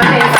Gracias.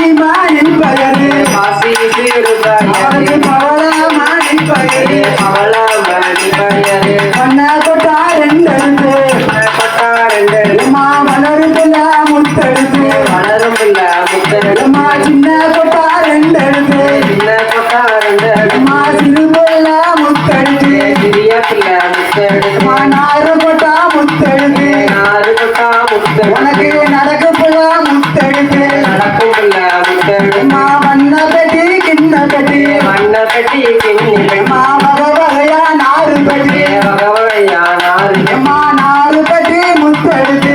மணி கட்டி பெண்ணில் மாமக வகையா நாறு பட்டி மக வகையா நாறு எம்மா நாறு கட்டி முத்தெடுத்து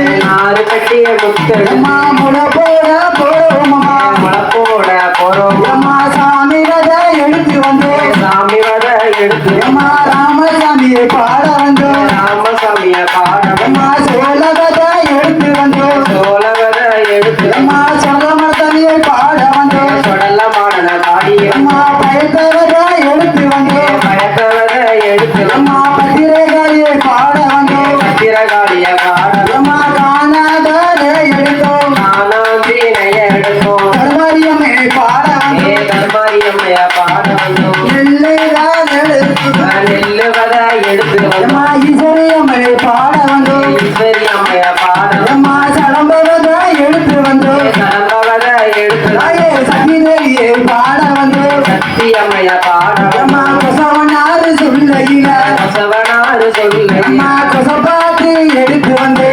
அம்மா ஈஸ்வரி அம்மையை பாட வந்தோம். ஈஸ்வரி அம்மையா பாட அம்மா சடம்பவத எடுத்து வந்தோம். சடம்பவத எடுத்து நாயே சக்தி தேவியை பாட வந்தோம். சக்தி அம்மையா பாட அம்மா கொசவனாறு சொல்லையில. கொசவனாறு சொல்ல அம்மா கொசப்பாத்து எடுத்து வந்து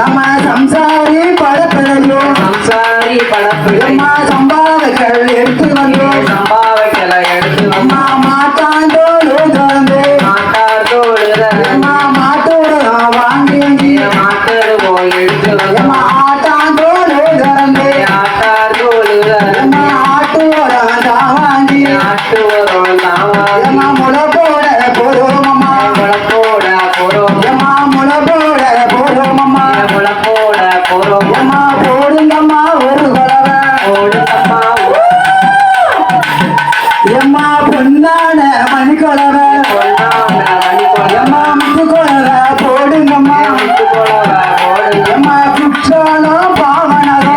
நம்ம சம்சாரி படப்பிழையும். சம்சாரி படப்பிழமா சம்பாவக்கள் எடுத்து கொலவ எம்மா முத்து கொலவ போடுங்கம்மா. எம்மா குற்றாலோ பாவனதோ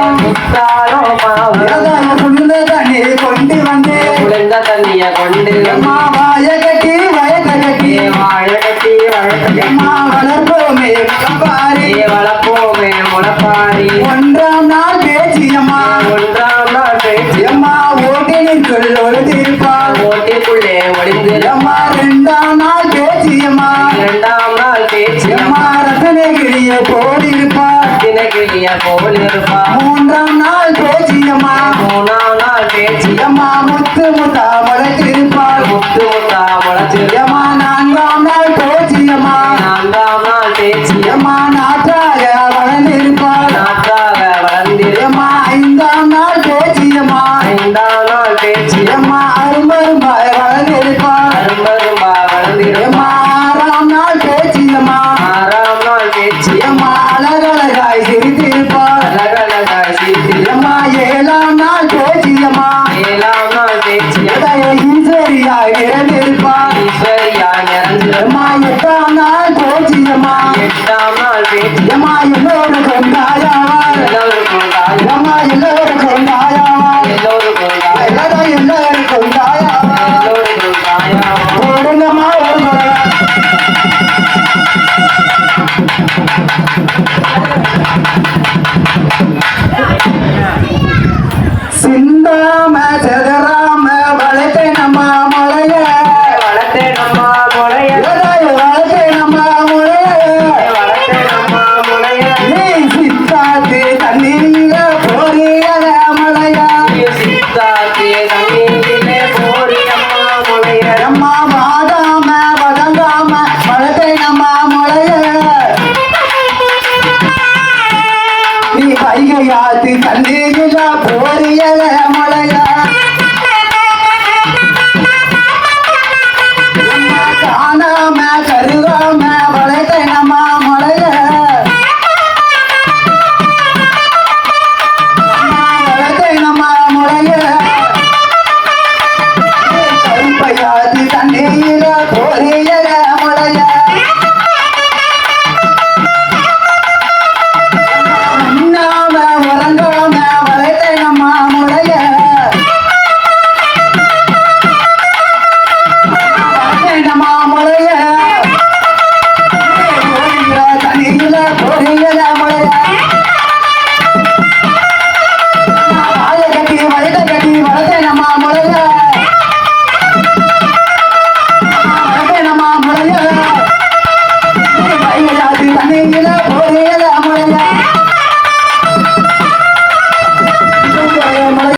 ஏதாய குளிர்ந்த தண்ணீர் கொண்டு வந்து. குளிர்ந்த தண்ணிய கொண்டு எம்மா வாய கட்டி வய கட்டி. வாழ கட்டி எம்மா வளர்ப்போமே முளப்பாரி வளர்ப்போமே முளப்பாரி. ஒன்றாம் நாள் போடிருப்பார் தினகிரிய போலிருப்பார் மூன்றாம் நாள் பேச்சியம்மா. மூணாம் நாள் பேச்சியம்மா. முத்து முத்தா முளைச்சிருப்பார் முத்து முத்தா முளைச்சிருமா பிறந்திருப்பார் ஈஸ்வரியாய் இறந்து அம்மா எட்டாம் நாள் போச்சியம்மா எட்டாம் நாள் பேச்சியம்மா எல்லோரும் கொண்டாயாவார் எல்லோரும் கொண்டாய் அம்மா எல்லோரும் கொண்டாயாவார் எல்லோரும் கொண்டாய் எல்லாரும் எல்லோரும் கொண்டாயாவார் எல்லோரும் கொண்டாயாவார் ஓடுங்கம்மா ஓடுங்க